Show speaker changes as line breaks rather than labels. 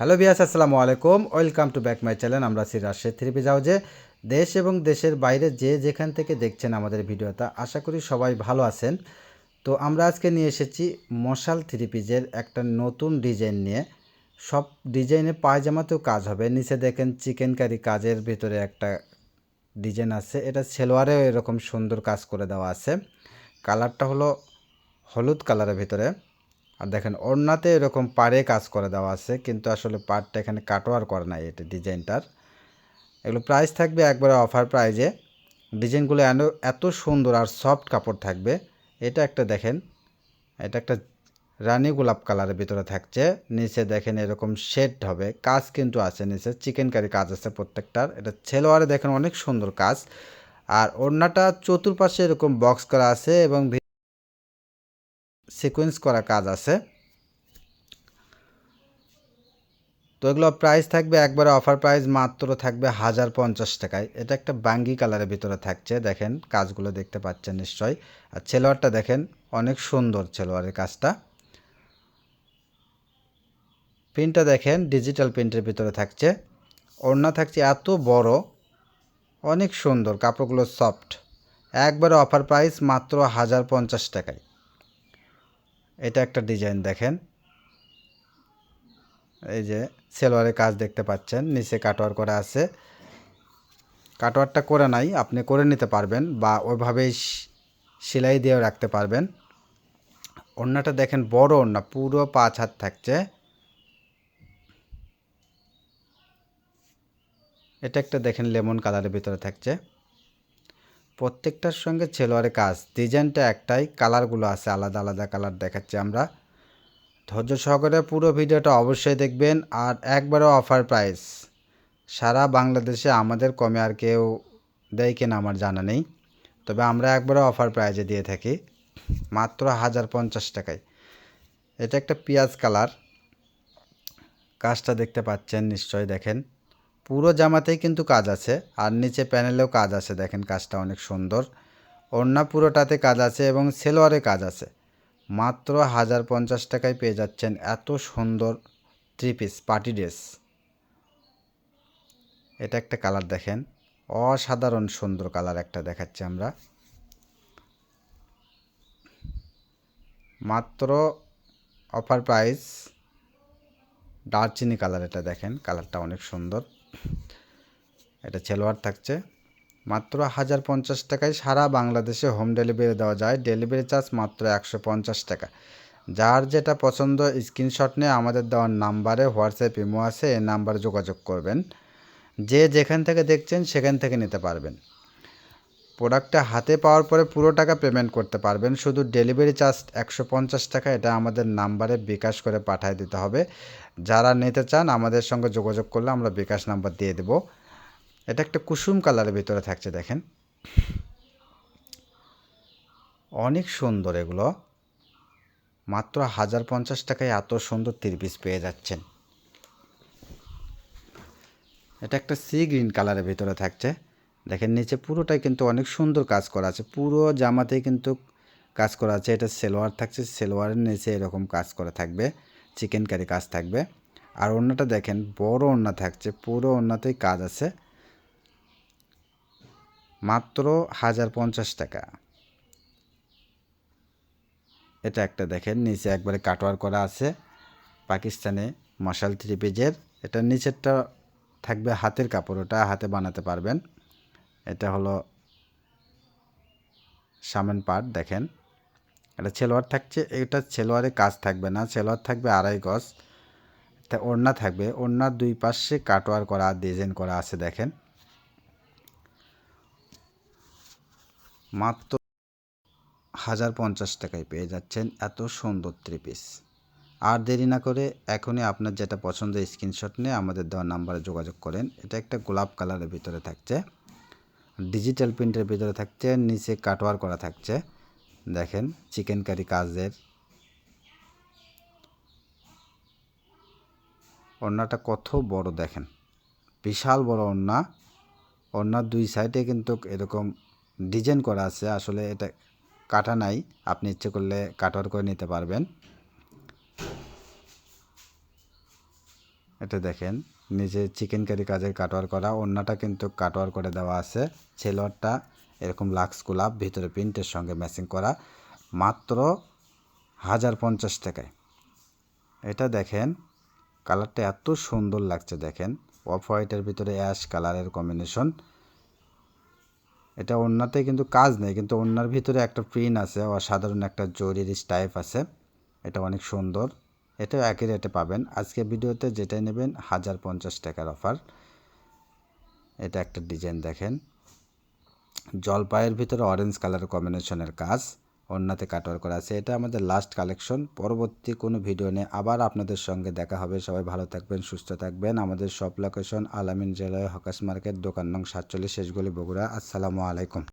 Hello বিয়াস আসসালামু আলাইকুম। Welcome to back my channel. আমরা আছি রাজশাহী থ্রি যাও যে দেশ এবং দেশের বাইরে যে যেখান থেকে দেখছেন আমাদের ভিডিওটা, আশা করি সবাই ভালো আছেন। তো আমরা আজকে নিয়ে এসেছি মশাল থ্রি পিজের একটা নতুন ডিজাইন নিয়ে। সব ডিজাইনে পায়জামাতেও কাজ হবে। নিচে দেখেন চিকেন কারি কাজের ভিতরে একটা ডিজাইন আছে। এটা সেলোয়ারেও এরকম সুন্দর কাজ করে দেওয়া আছে। কালারটা হলো হলুদ কালারের ভিতরে। আর দেখেন, ওড়নাতে এরকম পাড়ে কাজ করে দেওয়া আছে, কিন্তু আসলে পাড়টা এখানে কাটোয়ার করে নাই এটা ডিজাইনটার। এগুলো প্রাইস থাকবে একবারে অফার প্রাইজে ডিজাইনগুলো এত সুন্দর আর সফট কাপড় থাকবে। এটা একটা দেখেন, এটা একটা রানী গোলাপ কালারের ভিতরে থাকছে। নিচে দেখেন এরকম শেড হবে, কাজ কিন্তু আছে নিচে চিকেন কারি কাজ আছে প্রত্যেকটার। এটা ছেলোয়ারে দেখেন অনেক সুন্দর কাজ। আর ওড়নাটা চতুর্পাশে এরকম বক্স করা আছে এবং সিকোয়েন্স করা কাজ আছে। তো এগুলো প্রাইস থাকবে একবারে অফার প্রাইস মাত্র থাকবে হাজার পঞ্চাশ টাকায়। এটা একটা বাঙ্গি কালারের ভিতরে থাকছে, দেখেন কাজগুলো দেখতে পাচ্ছেন নিশ্চয়ই। আর ছেলোয়ারটা দেখেন অনেক সুন্দর ছেলোয়ারের কাজটা। প্রিন্টটা দেখেন ডিজিটাল প্রিন্টের ভিতরে থাকছে। ওড়না থাকছে এত বড়, অনেক সুন্দর, কাপড়গুলো সফট একবারে অফার প্রাইস মাত্র হাজার পঞ্চাশ টাকায়। এটা একটা ডিজাইন দেখেন। এই যে সেলোয়ারের কাজ দেখতে পাচ্ছেন, নিচে কাটোয়ার করা আছে। কাটোয়ারটা করে নাই, আপনি করে নিতে পারবেন বা ওইভাবেই সেলাই দিয়েও রাখতে পারবেন। ওড়নাটা দেখেন বড় ওড়না, পুরো পাঁচ হাত থাকছে। এটা একটা দেখেন লেমন কালারের ভিতরে থাকছে। প্রত্যেকটার সঙ্গে ছেলোয়ারের কাজ। ডিজাইনটা একটাই, কালারগুলো আছে, আলাদা আলাদা কালার দেখাচ্ছি আমরা। ধৈর্য সহকারে পুরো ভিডিওটা অবশ্যই দেখবেন আর একবারে অফার প্রাইস। সারা বাংলাদেশে আমাদের কমে আর কেউ দেয় কিনা আমার জানা নেই। তবে আমরা একবারে অফার প্রাইজে দিয়ে থাকি, মাত্র হাজার পঞ্চাশ টাকায়। এটা একটা পেঁয়াজ কালার। কাজটা দেখতে পাচ্ছেন, নিশ্চয়ই দেখেন। পুরো জামাতেই কিন্তু কাজ আছে, আর নিচে প্যানেলেও কাজ আছে। দেখেন কাজটা অনেক সুন্দর। ওড়না পুরোটাতে কাজ আছে এবং সেলোয়ারে কাজ আছে। মাত্র হাজার পঞ্চাশ টাকায় পেয়ে যাচ্ছেন এত সুন্দর থ্রি পিস পার্টি ড্রেস এটা একটা কালার দেখেন। অসাধারণ সুন্দর কালার একটা দেখাচ্ছি আমরা। মাত্র অফার প্রাইস দারচিনি কালার এটা দেখেন, কালারটা অনেক সুন্দর। এটা ছেলোয়ার থাকছে। মাত্র হাজার পঞ্চাশ টাকায় সারা বাংলাদেশে হোম ডেলিভারি দেওয়া যায়। ডেলিভারি চার্জ মাত্র একশো পঞ্চাশ টাকা। যার যেটা পছন্দ স্ক্রিনশট নিয়ে আমাদের দেওয়ার নাম্বারে হোয়াটসঅ্যাপ ইমো আছে, এই নাম্বারে যোগাযোগ করবেন। যে যেখান থেকে দেখছেন, সেখান থেকে নিতে পারবেন। প্রোডাক্টটা হাতে পাওয়ার পরে পুরো টাকা পেমেন্ট করতে পারবেন। শুধু ডেলিভারি চার্জ একশো পঞ্চাশ টাকা, এটা আমাদের নাম্বারে বিকাশ করে পাঠিয়ে দিতে হবে। যারা নিতে চান, আমাদের সঙ্গে যোগাযোগ করলে আমরা বিকাশ নাম্বার দিয়ে দেব। এটা একটা কুসুম কালারের ভিতরে থাকছে, দেখেন। অনেক সুন্দর এগুলো। মাত্র হাজার পঞ্চাশ টাকায় এত সুন্দর তিরপিস পেয়ে যাচ্ছেন। এটা একটা সি গ্রিন কালারের ভিতরে থাকছে। দেখেন নিচে পুরোটাই কিন্তু অনেক সুন্দর কাজ করা আছে। পুরো জামাতেই কিন্তু কাজ করা আছে। এটা সেলোয়ার থাকছে। সেলোয়ারের নিচে এরকম কাজ করা থাকবে। চিকেন কারি কাজ থাকবে। আর ওড়নাটা দেখেন, বড় ওড়না থাকছে। পুরো ওড়নাতেই কাজ আছে। মাত্র হাজার পঞ্চাশ টাকা। এটা একটা দেখেন, নিচে একবারে কাটোয়ার করা আছে। পাকিস্তানে মশাল থ্রি পেজের এটা নিচেরটা থাকবে হাতের কাপড়। ওটা হাতে বানাতে পারবেন। এটা হলো সামেন পার্ট দেখেন। এটা ছেলোয়ার থাকছে, এটা ছেলোয়ারে কাজ থাকবে না, ছেলোয়ার থাকবে আড়াই গজ। তা ওড়না থাকবে ওড়নার দুই পাশে কাটোয়ার করা, ডিজাইন করা আছে, দেখেন। মাত্র হাজার পঞ্চাশ টাকায় পেয়ে যাচ্ছেন, এত সুন্দর থ্রি পিস আর দেরি না করে এখনই আপনার যেটা পছন্দ স্ক্রিনশট নিয়ে আমাদের দেওয়া নাম্বারে যোগাযোগ করেন। এটা একটা গোলাপ কালারের ভিতরে থাকছে। ডিজিটাল প্রিন্টের ভিতরে থাকছে, নিচে কাটোয়ার করা থাকছে। দেখেন, চিকেন কারি কাজের। ওড়নাটা কত বড় দেখেন। বিশাল বড় ওড়না। ওড়নার দুই সাইডে কিন্তু এরকম ডিজাইন করা আছে। আসলে এটা কাটা নাই, আপনি ইচ্ছে করলে কাটার করে নিতে পারবেন। এটা দেখেন। নিজে চিকেন কারি কাজের কাটোয়ার করা। অন্যটা কিন্তু কাটোয়ার করে দেওয়া আছে। ছেলোয়ারটা এরকম লাক্স গোলাপ, ভিতরে প্রিন্টের সঙ্গে ম্যাচিং করা। মাত্র হাজার পঞ্চাশ টাকায়। এটা দেখেন, কালারটা এত সুন্দর লাগছে দেখেন। অফ হোয়াইটের ভিতরে অ্যাশ কালারের কম্বিনেশন এটা ওড়নাতে কিন্তু কাজ নেই, কিন্তু ওড়নার ভিতরে একটা প্রিন্ট আছে, অসাধারণ একটা জরির স্টাইপ আছে। এটা অনেক সুন্দর। এটাও একই রেটে পাবেন। আজকে ভিডিওতে যেটাই নেবেন, হাজার পঞ্চাশ টাকার অফার। এটা একটা ডিজাইন দেখেন। জলপাইয়ের ভিতরে অরেঞ্জ কালার কম্বিনেশনের কাজ অন্যতে কাটওয়ার করা আছে। এটা আমাদের লাস্ট কালেকশন পরবর্তী কোনো ভিডিও নিয়ে আবার আপনাদের সঙ্গে দেখা হবে। সবাই ভালো থাকবেন, সুস্থ থাকবেন। আমাদের সব লোকেশন আলামিন জেলায় হকাস মার্কেট, দোকান নং সাতচল্লিশ, শেষগুলি বগুড়া। আসসালামু আলাইকুম।